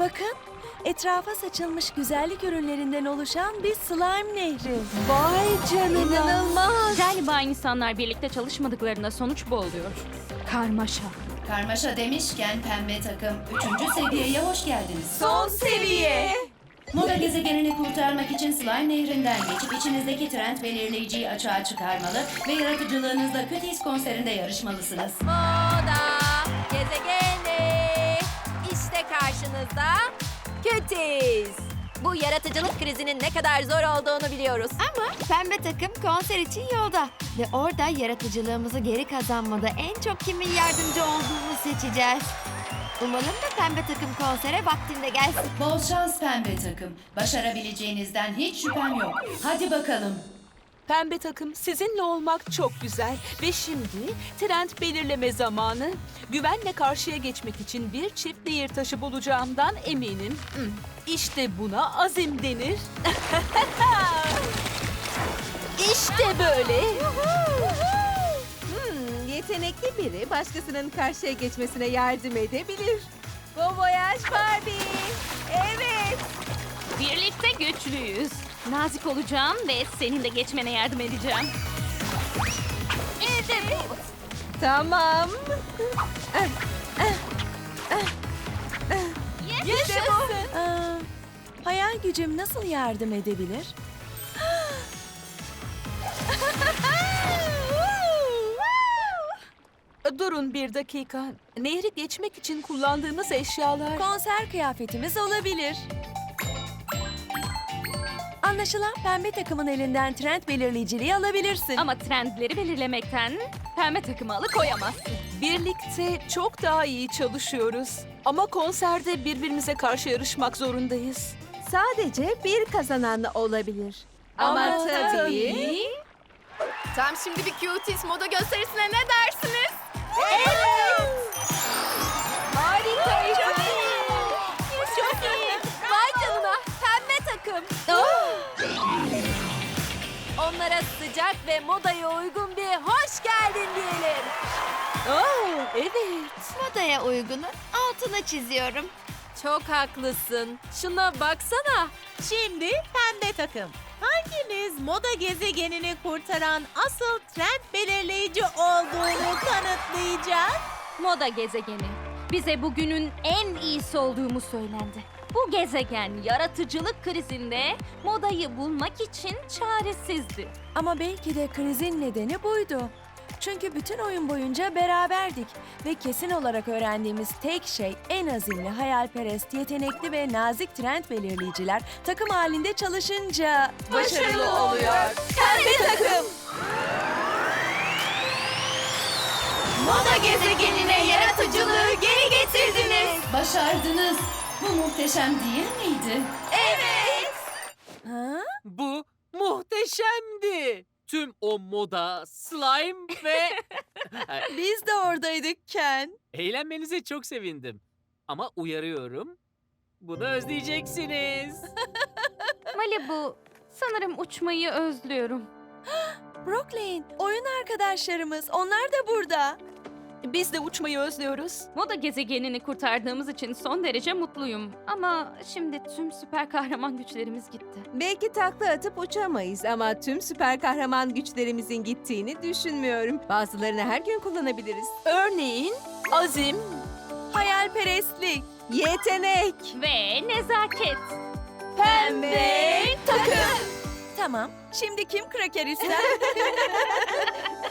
Bakın, etrafa saçılmış güzellik ürünlerinden oluşan bir slime nehri. Vay canına. İnanılmaz. Galiba insanlar birlikte çalışmadıklarında sonuç bu oluyor. Karmaşa. Karmaşa demişken pembe takım 3. seviyeye hoş geldiniz. Son seviye. Moda gezegenini kurtarmak için slime nehrinden geçip içinizdeki trend belirleyiciyi açığa çıkarmalı ve yaratıcılığınızla Kütis konserinde yarışmalısınız. Moda gezegeni. Karşınızda Kütiz. Bu yaratıcılık krizinin ne kadar zor olduğunu biliyoruz. Ama pembe takım konser için yolda. Ve orada yaratıcılığımızı geri kazanmada en çok kimin yardımcı olduğunu seçeceğiz. Umalım da pembe takım konsere vaktinde gelsin. Bol şans pembe takım. Başarabileceğinizden hiç şüphem yok. Hadi bakalım. Pembe takım sizinle olmak çok güzel ve şimdi trend belirleme zamanı. Güvenle karşıya geçmek için bir çift nehir taşı bulacağımdan eminim. İşte buna azim denir. işte böyle. Hmm, yetenekli biri başkasının karşıya geçmesine yardım edebilir. Bon voyage Barbie. Evet. Birlikte güçlüyüz. Nazik olacağım ve senin de geçmene yardım edeceğim. İşte bu. Tamam. Yaşasın. Aa, hayal gücüm nasıl yardım edebilir? Durun bir dakika. Nehri geçmek için kullandığımız eşyalar... Konser kıyafetimiz olabilir. Anlaşılan pembe takımın elinden trend belirleyiciliği alabilirsin. Ama trendleri belirlemekten pembe takımı alıkoyamazsın. Birlikte çok daha iyi çalışıyoruz. Ama konserde birbirimize karşı yarışmak zorundayız. Sadece bir kazanan olabilir. Ama, Ama tabii. tabii. Tam şimdi bir Cuties moda gösterisine ne dersiniz? Harika. Onlara sıcak ve modaya uygun bir hoş geldin diyelim. Oo, evet. Modaya uygunu altına çiziyorum. Çok haklısın. Şuna baksana. Şimdi pembe takım. Hanginiz moda gezegenini kurtaran asıl trend belirleyici olduğunu kanıtlayacak? Moda gezegeni. Bize bugünün en iyisi olduğumu söylendi. Bu gezegen yaratıcılık krizinde modayı bulmak için çaresizdi. Ama belki de krizin nedeni buydu. Çünkü bütün oyun boyunca beraberdik ve kesin olarak öğrendiğimiz tek şey en azimli, hayalperest, yetenekli ve nazik trend belirleyiciler takım halinde çalışınca başarılı oluyor. Pembe takım! Moda gezegenine yaratıcılığı geri getirdiniz. Başardınız. Bu muhteşem değil miydi? Ha? Bu muhteşemdi. Tüm o moda, slime ve... Biz de oradaydık Ken. Eğlenmenize çok sevindim. Ama uyarıyorum. Bunu özleyeceksiniz. Malibu, sanırım uçmayı özlüyorum. Brooklyn, oyun arkadaşlarımız. Onlar da burada. Biz de uçmayı özlüyoruz. Moda gezegenini kurtardığımız için son derece mutluyum. Ama şimdi tüm süper kahraman güçlerimiz gitti. Belki takla atıp uçamayız ama tüm süper kahraman güçlerimizin gittiğini düşünmüyorum. Bazılarını her gün kullanabiliriz. Örneğin azim, Hayalperestlik. Yetenek. Ve nezaket. Pembe takım. Tamam. Şimdi kim kraker ister?